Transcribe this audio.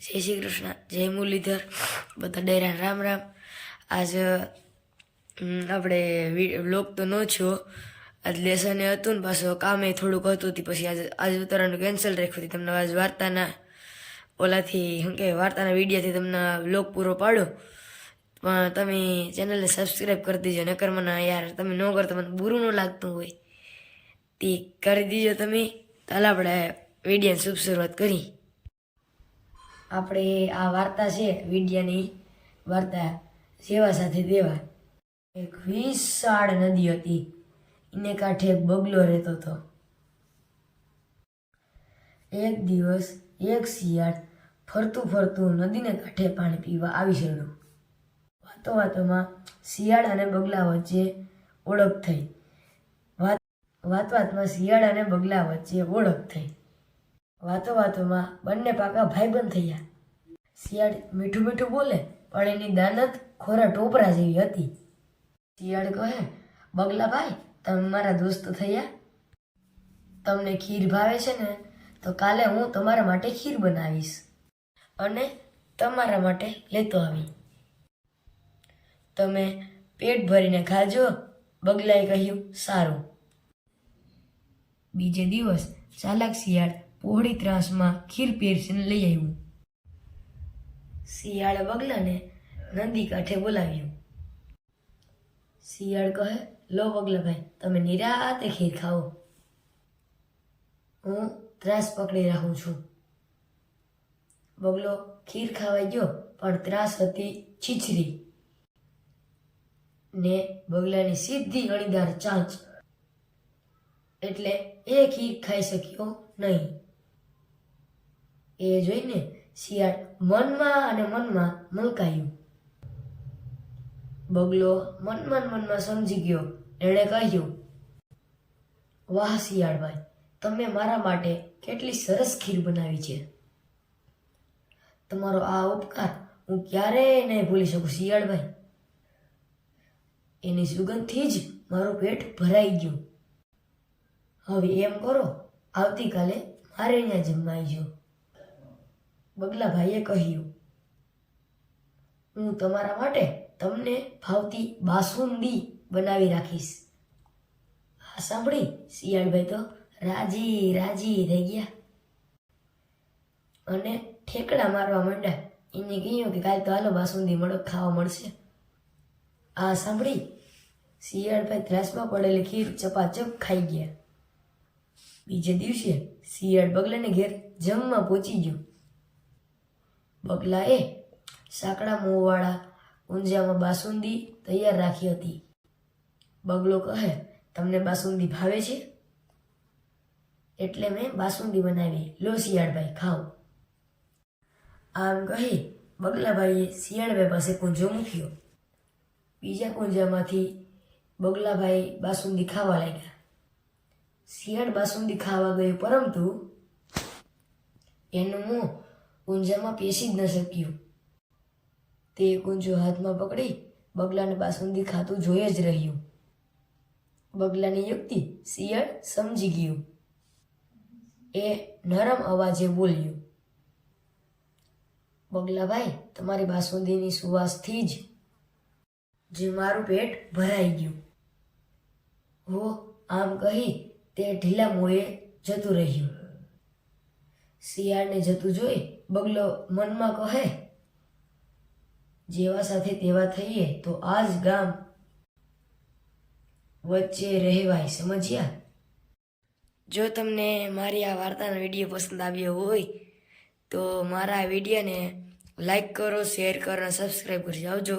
જય શ્રી કૃષ્ણ, જય મુરલીધર. બધા ડેરા રામ રામ. આજ આપણે વ્લોગ તો ન છો આજ લેસન હતું ને પાછું કામે થોડુંક હતું હતી પછી આજે આજે ઉતારવાનું કેન્સલ રાખ્યું હતી તમને આજ વાર્તાના, ઓલાથી, શું કે વાર્તાના વિડીયોથી તમને વ્લોગ પૂરો પાડો પણ તમે ચેનલને સબસ્ક્રાઈબ કરી દીજો, નકર મને યાર, તમે ન કરતો, મને બુરું ન લાગતું હોય. તે કરી દીજો તમે. ચાલ આપણે વિડીયોની શુભ શરૂઆત કરી. આપણે આ વાર્તા છે, વિદ્યાની વાર્તા, સેવા સાથે દેવા. એક વિશાળ નદી હતી. એને કાંઠે એક બગલો રહેતો હતો. એક દિવસ એક શિયાળ ફરતું ફરતું નદીને કાંઠે પાણી પીવા આવી ચડ્યું વાતો વાતોમાં શિયાળ અને બગલા વચ્ચે ઓળખ થઈ. વાત વાત વાતમાં શિયાળ અને બગલા વચ્ચે ઓળખ થઈ. વાતો વાતોમાં બંને પાકા ભાઈબંધ થયા. શિયાળ મીઠું મીઠું બોલે, પણ એની દાનત ખોરા ટોપરા જેવી હતી. શિયાળ કહે, બગલા ભાઈ, તમે મારા દોસ્ત થયા? તમને ખીર ભાવે છે ને, તો કાલે હું તમારા માટે ખીર બનાવીશ અને તમારા માટે લેતો આવી. તમે પેટ ભરીને ખાજો, બગલાએ કહ્યું, સારું. બીજે દિવસ ચાલાક શિયાળ પહોળી ત્રાસમાં ખીર પીરસીને લઈ આવ્યું. શિયાળે બગલાને નદી કાંઠે બોલાવ્યું. શિયાળ કહે, લો વગલાભાઈ, તમે નિરાતે ખીર ખાઓ. હું ત્રાસ પકડી રાખું છું. બગલો ખીર ખાવા ગયો, પણ ત્રાસ હતી છીછરી. ને બગલાની સીધી અણીદાર ચાંચ એટલે એ ખીર ખાઈ શક્યો નહીં. એ જોઈને શિયાળ મનમાં અને મનમાં મલકાયું. બગલો મનમાં મનમાં સમજી ગયો. એણે કહ્યું, વાહ શિયાળભાઈ, તમે મારા માટે કેટલી સરસ ખીર બનાવી છે. તમારો આ ઉપકાર હું ક્યારેય નહીં ભૂલી શકું શિયાળભાઈ. એની સુગંધથી જ મારું પેટ ભરાઈ ગયું. હવે એમ કરો, આવતીકાલે મારે ત્યાં જમવા આવજો. બગલાભાઈએ કહ્યું, હું તમારા માટે તમને ભાવતી બાસુંદી બનાવી રાખીશ. આ સાંભળી, શિયાળભાઈ તો રાજી રાજી થઈ ગયા. અને ઠેકડા મારવા માંડ્યા. એને કહ્યું કે કાલ તો હાલો બાસુંદી મળો, ખાવા મળશે. આ સાંભળી, શિયાળભાઈ ત્રાસમાં પડેલી ખીર ચપાચપ ખાઈ ગયા. બીજે દિવસે શિયાળ બગલાને ઘેર જમવા પહોંચી ગયું. બગલાએ સાંકડા મોંવાળા ઊંઝામાં બાસુંદી તૈયાર રાખી હતી. બગલો કહે, તમને બાસુંદી ભાવે છે? એટલે મેં બાસુંદી બનાવી. લો શિયાળભાઈ, ખાઓ. આમ કહી બગલાભાઈએ શિયાળભાઈ પાસે કુંજો મૂક્યો. બીજા કુંજામાંથી બગલાભાઈ બાસુંદી ખાવા લાગ્યા. શિયાળ બાસુંદી ખાવા ગયું, પરંતુ એનું મોં કુંજામાં પેસી જ ન શક્યું. તે કુંજો હાથમાં પકડી બગલાને બાસુંદી ખાતું જોઈ જ રહ્યું. બગલાની યુક્તિ શિયાળ સમજી ગયું. એ નરમ અવાજે બોલ્યું, બગલાભાઈ, તમારી બાસુંદીની સુવાસથી જ જે મારું પેટ ભરાઈ ગયું. હો આમ કહી તે ઢીલા મોએ જતું રહ્યું. શિયાળને જતું જોઈ બગલો મનમાં કહે, જેવા સાથે તેવા થઈએ તો આ જ ગામ વચ્ચે રહેવાય, સમજ્યા. જો તમને મારી આ વાર્તાનો વીડિયો પસંદ આવ્યો હોય, તો મારા વિડીયોને લાઈક કરો, શેર કરો અને સબસ્ક્રાઈબ કરી આવજો.